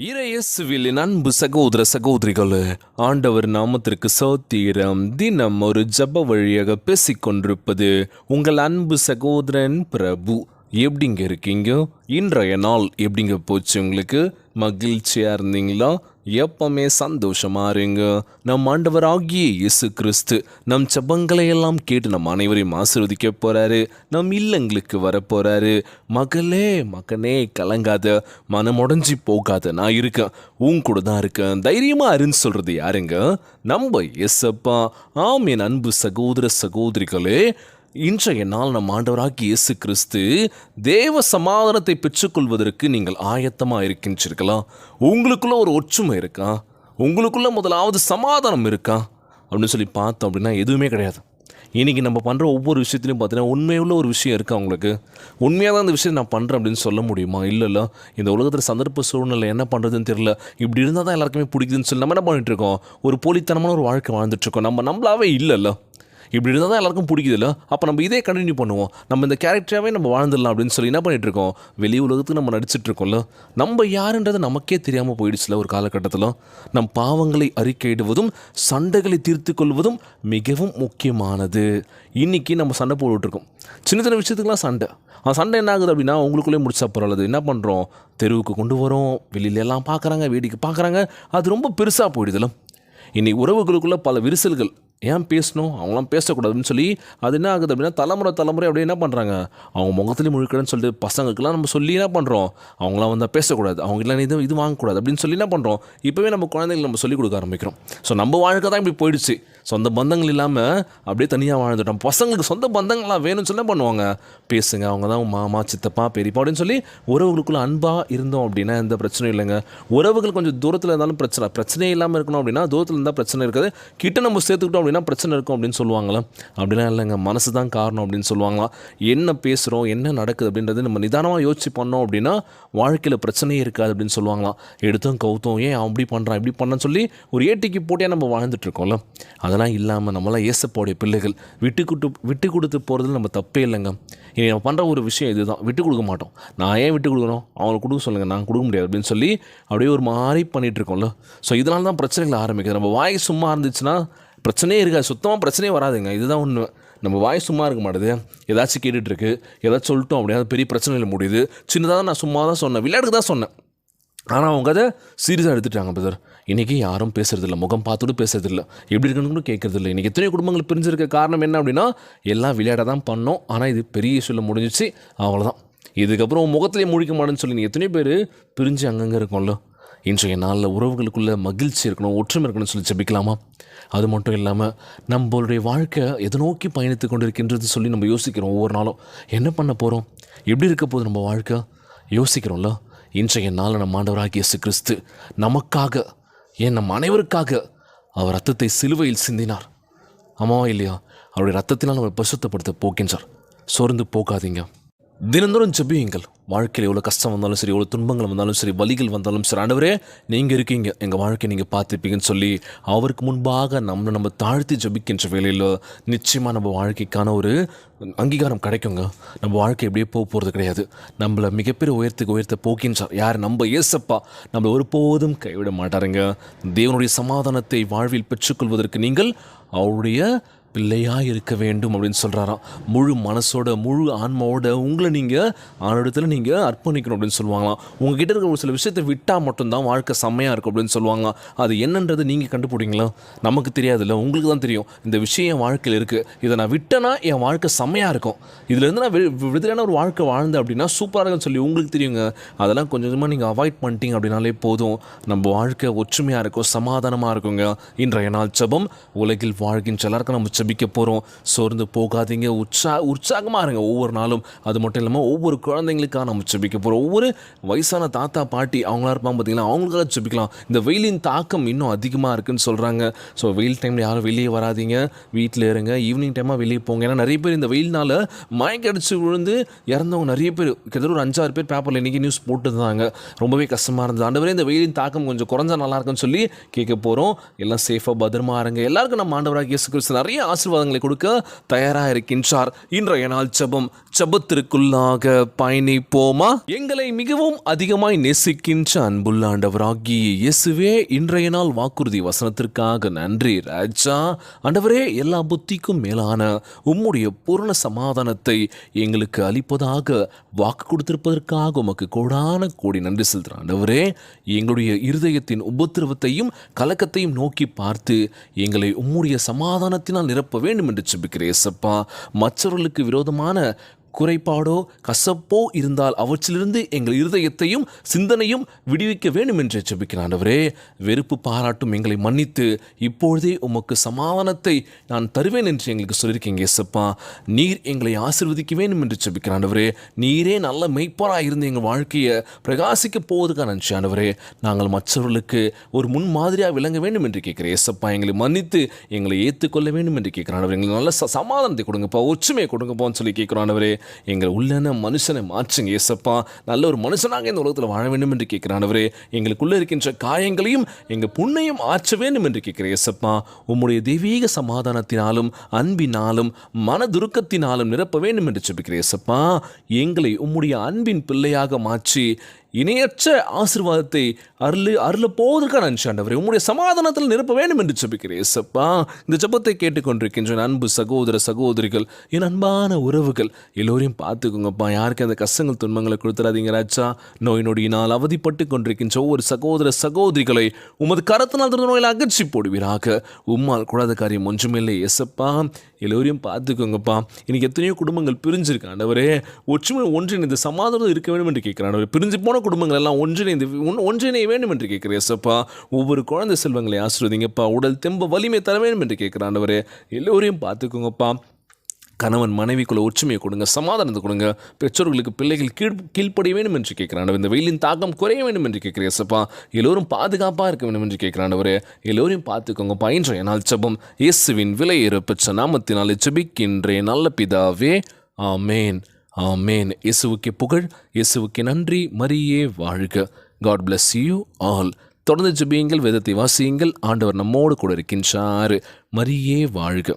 இறையேசுவில் அன்பு சகோதர சகோதரிகளே ஆண்டவர் நாமத்திற்கு சோத்திரம். தினம் ஒரு ஜப வழியாக பேசிக்கொண்டிருப்பது உங்கள் அன்பு சகோதரன் பிரபு. எப்படிங்க இருக்கீங்க? இன்றைய நாள் எப்படிங்க போச்சு உங்களுக்கு? மகிழ்ச்சியாக இருந்தீங்களா? எப்பவுமே சந்தோஷமா இருங்க நம் ஆண்டவராகிய இயேசு கிறிஸ்து நம் செபங்களை எல்லாம் கேட்டு நம் அனைவரையும் ஆசீர்வதிக்க போறாரு. நம் இல்லங்களுக்கு வர போறாரு. மகளே மகனே கலங்காத மனமுடைஞ்சி போகாத நான் இருக்கேன். உன் கூட தான் இருக்கேன். தைரியமா இருன்னு சொல்றது யாருங்க? நம்ம எஸ்அப்பா ஆம் என் அன்பு சகோதர சகோதரிகளே. இன்றைய நாள் நம் ஆண்டவராகி இயேசு கிறிஸ்து தேவ சமாதானத்தை பெற்றுக்கொள்வதற்கு நீங்கள் ஆயத்தமாக இருக்கின்றீர்களா? உங்களுக்குள்ள ஒரு ஒற்றுமை இருக்கா? உங்களுக்குள்ள முதலாவது சமாதானம் இருக்கா? அப்படின்னு சொல்லி பார்த்தோம் அப்படின்னா எதுவுமே கிடையாது. இன்றைக்கி நம்ம பண்ணுற ஒவ்வொரு விஷயத்துலையும் பார்த்தீங்கன்னா உண்மையுள்ள ஒரு விஷயம் இருக்கா உங்களுக்கு? உண்மையாக தான் இந்த விஷயம் நான் பண்ணுறேன் அப்படின்னு சொல்ல முடியுமா? இல்லைல்ல. இந்த உலகத்தில் சந்தர்ப்ப சூழ்நிலை என்ன பண்ணுறதுன்னு தெரியல. இப்படி இருந்தால் தான் எல்லாருக்குமே பிடிக்குதுன்னு சொல்லி நம்ம என்ன பண்ணிகிட்ருக்கோம் ஒரு போலித்தனமான ஒரு வாழ்க்கை வாழ்ந்துட்டுருக்கோம் நம்ம நம்மளாவே இல்லைல்ல. இப்படி இருந்தால் தான் எல்லாருக்கும் பிடிக்குதுல்ல? அப்போ நம்ம இதே கண்டினியூ பண்ணுவோம். நம்ம இந்த கேரக்டராகவே நம்ம வாழ்ந்துடலாம் அப்படின்னு சொல்லி என்ன பண்ணிட்டு இருக்கோம்? வெளி உலகத்துக்கு நம்ம நடிச்சிட்டு இருக்கோம்ல? நம்ம யாருன்றது நமக்கே தெரியாமல் போயிடுச்சுல ஒரு காலகட்டத்தில். நம் பாவங்களை அறிக்கையிடுவதும் சண்டைகளை தீர்த்து கொள்வதும் மிகவும் முக்கியமானது. இன்னைக்கு நம்ம சண்டை போட்டுட்ருக்கோம் சின்ன சின்ன விஷயத்துக்குலாம் சண்டை. அந்த சண்டை என்ன ஆகுது அப்படின்னா உங்களுக்குள்ளே முடிச்சா பரவாயில்ல என்ன பண்ணுறோம் தெருவுக்கு கொண்டு வரோம். வெளியில எல்லாம் பார்க்குறாங்க வேடிக்கை பார்க்குறாங்க அது ரொம்ப பெருசாக போயிடுதுல இன்னைக்கு உறவுகளுக்குள்ள பல விரிசல்கள் ஏன் பேசணும்? அவங்களாம் பேசக்கூடாதுன்னு சொல்லி அது என்ன ஆகுது அப்படின்னா தலைமுறை தலைமுறை அப்படியே என்ன பண்ணுறாங்க அவங்க முகத்துலேயும் முழுக்கணும்னு சொல்லிட்டு பசங்களுக்குலாம் நம்ம சொல்லி என்ன பண்ணுறோம் அவங்களாம் வந்தால் பேசக்கூடாது. அவங்களாம் இது இது வாங்கக்கூடாது அப்படின்னு சொல்லி என்ன பண்ணுறோம் இப்போவே நம்ம குழந்தைங்களுக்கு நம்ம சொல்லிக் கொடுக்க ஆரம்பிக்கிறோம். ஸோ நம்ம வாழ்க்கை தான் இப்படி போயிடுச்சு. சொந்த பந்தங்கள் இல்லாமல் அப்படியே தனியாக வாழ்ந்துட்டோம். பசங்களுக்கு சொந்த பந்தங்கள்லாம் வேணும்னு சொல்லி பண்ணுவாங்க? பேசுங்க அவங்க தான் மாமா சித்தப்பா பெரியப்பா அப்படின்னு சொல்லி உறவுகளுக்குள்ள அன்பாக இருந்தோம் அப்படின்னா எந்த பிரச்சனையும் இல்லைங்க. உறவுகள் கொஞ்சம் தூரத்தில் இருந்தாலும் பிரச்சனை பிரச்சனையே இல்லாமல் இருக்கணும் அப்படின்னா தூரத்தில் இருந்தால் பிரச்சனை இருக்காது. கிட்ட நம்ம சேர்த்துக்கிட்டோம் அப்படின்னா பிரச்சனை இருக்கும் அப்படின்னு சொல்லுவாங்களே அப்படிலாம் இல்லைங்க. மனசு தான் காரணம் அப்படின்னு சொல்லுவாங்களாம். என்ன பேசுகிறோம் என்ன நடக்குது அப்படின்றது நம்ம நிதானமாக யோசிச்சு பண்ணோம் அப்படின்னா வாழ்க்கையில் பிரச்சனையே இருக்காது அப்படின்னு சொல்லுவாங்களாம். எடுத்தோம் கவுத்தோம் ஏன் அவன் அப்படி பண்ணுறான் இப்படி பண்ணான்னு சொல்லி ஒரு ஏட்டிக்கு போட்டியாக நம்ம வாழ்ந்துட்டு இருக்கோம்ல. அதெல்லாம் இல்லாமல் நம்மளாம் ஏசப்போடைய பிள்ளைகள் விட்டு கொடுத்து விட்டு கொடுத்து போகிறதுல நம்ம தப்பே இல்லைங்க. இனி நம்ம பண்ணுற ஒரு விஷயம் இதுதான். விட்டு கொடுக்க மாட்டோம். நான் ஏன் விட்டு கொடுக்கணும்? அவங்களுக்கு கொடுக்க சொல்லுங்கள் நான் கொடுக்க முடியாது அப்படின்னு சொல்லி அப்படியே ஒரு மாதிரி பண்ணிகிட்டு இருக்கோம்ல. ஸோ இதனால தான் பிரச்சனைகள் ஆரம்பிக்குது. நம்ம வாய் சும்மா இருந்துச்சுன்னா பிரச்சனையே இருக்காது. சுத்தமாக பிரச்சனையே வராதுங்க. இதுதான் ஒன்று நம்ம வாய் சும்மா இருக்க மாட்டுது. ஏதாச்சும் கேட்டுட்ருக்கு ஏதாச்சும் சொல்லிட்டோம் அப்படின்னா அது பெரிய பிரச்சனையில் முடியுது. சின்னதாக தான் நான் சும்மா தான் சொன்னேன். விளையாட்டுக்கு தான் சொன்னேன். ஆனால் அவங்க அதை சீரியஸாக எடுத்துட்டாங்க பிரதர் இன்றைக்கி யாரும் பேசுறதில்ல. முகம் பார்த்துட்டு பேசுறதில்ல. எப்படி இருக்குன்னு கேட்குறதில்ல கேட்கறதில்ல இன்றைக்கி எத்தனை குடும்பங்கள் பிரிஞ்சிருக்க காரணம் என்ன அப்படின்னா எல்லாம் விளையாட தான் பண்ணோம். ஆனால் இது பெரிய சொல்ல முடிஞ்சிச்சு அவ்வளோதான் இதுக்கப்புறம் உன் முகத்திலே முழிக்க மாட்டேன்னு சொல்லி நீ எத்தனை பேர் பிரிஞ்சு அங்கங்கே இருக்கோம்ல. இன்றைய நாளில் உறவுகளுக்குள்ள மகிழ்ச்சி இருக்கணும் ஒற்றுமை இருக்கணும்னு சொல்லி ஜெபிக்கலாமா? அது மட்டும் இல்லாமல் நம்மளுடைய வாழ்க்கை எதை நோக்கி பயணித்து கொண்டு இருக்கின்றது சொல்லி நம்ம யோசிக்கிறோம் ஒவ்வொரு நாளும். என்ன பண்ண போகிறோம் எப்படி இருக்க போகுது நம்ம வாழ்க்கை? யோசிக்கிறோம்ல. இன்றைய நாள் நம் ஆண்டவராகிய இயேசு கிறிஸ்து நமக்காக ஏன் நம் அனைவருக்காக அவர் ரத்தத்தை சிலுவையில் சிந்தினார். ஆமாவா இல்லையா? அவருடைய ரத்தத்தினால் அவர் பரிசுத்தப்படுத்த போக்கின்றார் சோர்ந்து போகாதீங்க. தினந்தோறும் ஜெபியுங்கள். வாழ்க்கையில் எவ்வளோ கஷ்டம் வந்தாலும் சரி எவ்வளோ துன்பங்கள் வந்தாலும் சரி வலிகள் வந்தாலும் சரி ஆண்டவரே நீங்கள் இருக்கீங்க. எங்கள் வாழ்க்கையை நீங்கள் பார்த்துருப்பீங்கன்னு சொல்லி அவருக்கு முன்பாக நம்ம நம்ம தாழ்த்தி ஜெபிக்கின்ற வேலையில் நிச்சயமாக நம்ம வாழ்க்கைக்கான ஒரு அங்கீகாரம் கிடைக்குங்க. நம்ம வாழ்க்கை எப்படியே போக போகிறது கிடையாது. நம்மளை மிகப்பெரிய உயரத்துக்கு உயர்த்த போக்கின்றார் யார்? நம்ம ஏசப்பா நம்மளை ஒருபோதும் கைவிட மாட்டாருங்க. தேவனுடைய சமாதானத்தை வாழ்வில் பெற்றுக்கொள்வதற்கு நீங்கள் அவருடைய பிள்ளையாக இருக்க வேண்டும் அப்படின்னு சொல்கிறாராம் முழு மனசோட முழு ஆன்மாவோட உங்களை நீங்கள் ஆனிடத்தில் நீங்கள் அர்ப்பணிக்கணும் அப்படின்னு சொல்லுவாங்களாம். உங்ககிட்ட இருக்கிற ஒரு சில விஷயத்தை விட்டால் மட்டும்தான் வாழ்க்கை செம்மையாக இருக்கும் அப்படின்னு சொல்லுவாங்களாம். அது என்னன்றது நீங்கள் கண்டுபிடிங்களா? நமக்கு தெரியாதுல்ல உங்களுக்கு தான் தெரியும். இந்த விஷயம் என் வாழ்க்கையில் இருக்குது இதை நான் விட்டேன்னா என் வாழ்க்கை செம்மையாக இருக்கும். இதுலேருந்து நான் வி- விடுதலையான ஒரு வாழ்க்கை வாழ்ந்தேன் அப்படின்னா சூப்பராக இருக்குன்னு சொல்லி உங்களுக்கு தெரியுங்க. அதெல்லாம் கொஞ்சம் கொஞ்சமாக நீங்கள் அவாய்ட் பண்ணிட்டீங்க அப்படின்னாலே போதும். நம்ம வாழ்க்கை ஒற்றுமையாக இருக்கும் சமாதானமாக இருக்குங்க. இன்றைய நாள் ஜெபம் உலகில் வாழ்கின்ற எல்லாருக்கும் நம்ம ஜெபிக்க போகிறோம் சோர்ந்து போகாதீங்க. உற்சா உற்சாகமாக இருங்க. ஒவ்வொரு நாளும் அது மட்டும் இல்லாமல் ஒவ்வொரு குழந்தைங்களுக்காக நம்ம ஜெபிக்க போகிறோம் ஒவ்வொரு வயசான தாத்தா பாட்டி அவங்களா இருப்பாங்க பார்த்தீங்கன்னா அவங்களுக்காக ஜெபிக்கலாம். இந்த வெயிலின் தாக்கம் இன்னும் அதிகமாக இருக்குன்னு சொல்கிறாங்க ஸோ வெயில் டைமில் யாரும் வெளியே வராதிங்க. வீட்டில் இருங்க. ஈவினிங் டைமாக வெளியே போங்க. ஏன்னா நிறைய பேர் இந்த வெயில்னால் மயக்க அடிச்சு விழுந்து இறந்தவங்க நிறைய பேர் கிட்டத்தட்ட ஒரு அஞ்சாறு பேர் பேப்பரில் இன்றைக்கி நியூஸ் போட்டுருந்தாங்க. ரொம்பவே கஷ்டமாக இருந்தது. ஆண்டவரே இந்த வெயிலின் தாக்கம் கொஞ்சம் குறைஞ்சா நல்லா இருக்குன்னு சொல்லி கேட்க போகிறோம் எல்லாம் சேஃபாக பத்திரமா இருங்க. எல்லாருக்கும் நம்ம ஆண்டவராக இயேசு கிறிஸ்து. நிறைய ஆசீர்வாதங்களை கொடுக்க தயாராக இருக்கின்றார் இன்றைய நாள் ஜபம். ஜபத்திற்குள்ளாக பயணிப்போமா? எங்களை மிகவும் அதிகமாய் நேசிக்கின்ற அன்புள்ளாண்டவராகி இயேசுவே இன்றைய நாள் வாக்குறுதி வசனத்திற்காக நன்றி ராஜா. ஆண்டவரே எல்லா புத்திக்கும் மேலான உம்முடைய பூரண சமாதானத்தை எங்களுக்கு அளிப்பதாக வாக்கு கொடுத்திருப்பதற்காக உமக்கு கோடான கோடி நன்றி செலுத்துகிறேன் ஆண்டவரே எங்களுடைய இருதயத்தின் உபத்திரவத்தையும் கலக்கத்தையும் நோக்கி பார்த்து எங்களை உம்முடைய சமாதானத்தினால் நிரப்ப வேண்டும் என்று செபிக்கிறேன் இயேசப்பா மற்றவர்களுக்கு விரோதமான குறைபாடோ கசப்போ இருந்தால் அவற்றிலிருந்து எங்கள் இருதயத்தையும் சிந்தனையும் விடுவிக்க வேண்டும் என்று ஜெபிக்கிறேன் ஆண்டவரே. வெறுப்பு பாராட்டும் எங்களை மன்னித்து இப்பொழுதே உமக்கு சமாதானத்தை நான் தருவேன் என்று எங்களுக்கு சொல்லியிருக்கீங்க எசப்பா நீர் எங்களை ஆசிர்வதிக்க வேண்டும் என்று ஜெபிக்கிறேன் ஆண்டவரே. நீரே நல்ல மெய்ப்பராக இருந்து எங்கள் வாழ்க்கையை பிரகாசிக்க போவதுக்காக நன்றி ஆண்டவரே. நாங்கள் மற்றவர்களுக்கு ஒரு முன் மாதிரியாக விளங்க வேண்டும் என்று கேட்கிறேன் எசப்பா எங்களை மன்னித்து எங்களை ஏற்றுக்கொள்ள வேண்டும் என்று கேட்குறான் எங்களுக்கு நல்ல சமாதானத்தை கொடுங்கப்பா ஒற்றுமையை கொடுங்கப்பான்னு சொல்லி கேட்குறான் ஆண்டவரே. எங்கள் உள்ளன மனுஷனை மாற்றுங்க ஏசப்பா. நல்ல ஒரு மனுஷனாக இந்த உலகத்தில் வாழ வேண்டும் என்று கேட்கிறானவரே எங்களுக்குள்ளே இருக்கின்ற காயங்களையும் எங்கள் புண்ணையும் ஆற்ற வேண்டும் என்று கேட்கிறேன் ஏசப்பா. உம்முடைய தெய்வீக சமாதானத்தினாலும் அன்பினாலும் மனதுருக்கத்தினாலும் நிரப்ப வேண்டும் என்று ஜெபிக்கிறேன் ஏசப்பா. எங்களை உம்முடைய அன்பின் பிள்ளையாக மாற்றி இணையற்ற ஆசீர்வாதத்தை அருள் அருள போவதற்காக நன்றி ஆண்டவரே. உம்முடைய சமாதானத்தில் நிரப்ப வேண்டும் என்று ஜபிக்கிறேன். ஏசப்பா இந்த ஜெபத்தை கேட்டுக்கொண்டிருக்கின்ற அன்பு சகோதர சகோதரிகள் என் அன்பான உறவுகள் எல்லோரையும் பார்த்துக்கோங்கப்பா. யாருக்கு அந்த கஷ்டங்கள் துன்பங்களை கொடுத்துடாதீங்க ராஜா. நோய் நொடியினால் அவதிப்பட்டு கொண்டிருக்கின்ற ஒவ்வொரு சகோதர சகோதரிகளை உமது கரத்தினால் திறந்த நோயில் அகற்றி போடுவீராக. உம்மால் கூடாத காரியம் ஒன்றுமில்லை. எசப்பா எல்லோரையும் பார்த்துக்கோங்கப்பா. இன்னைக்கு எத்தனையோ குடும்பங்கள் பிரிஞ்சிருக்கு ஆண்டவரே. ஒற்றுமை இந்த சமாதானம் இருக்க வேண்டும் என்று கேட்கிறேன் பிரிஞ்சு போன குடும்பங்கள் எல்லாம் ஒன்றிணைந்து ஒன்றிணைய வேண்டும் என்று கேட்கிறேன் எசப்பா ஒவ்வொரு குழந்தை செல்வங்களை ஆசிர்வதிங்கப்பா. உடல் தெம்ப வலிமை தர வேண்டும் என்று கேட்கிறேன் ஆண்டவரே. எல்லோரையும் பார்த்துக்கோங்கப்பா. கணவன் மனைவிக்குள்ள ஒற்றுமையை கொடுங்க சமாதானத்தை கொடுங்க. பெற்றோர்களுக்கு பிள்ளைகள் கீழ் கீழ்ப்படிய வேண்டும் என்று கேட்கிறான் இந்த வெயிலின் தாக்கம் குறைய வேண்டும் என்று கேட்கிறேன் எசப்பா எல்லோரும் பாதுகாப்பாக இருக்க வேண்டும் என்று கேட்கிறாண்டவரே எல்லோரையும் பார்த்துக்கோங்க பயின்ற நாள் ஜெபம் இயேசுவின் விலையேற பெற்ற நாமத்தினாலே ஜெபிக்கின்றேன் நல்ல பிதாவே. ஆமேன். ஆமேன். இயேசுவுக்கு புகழ் இயேசுவுக்கு நன்றி மரியே வாழ்க. காட் பிளஸ் யூ ஆல் தொடர்ந்து ஜெபியுங்கள் வேதத்தை வாசியுங்கள் ஆண்டவர் நம்மோடு கூட இருக்கின்றார். மரியே வாழ்க.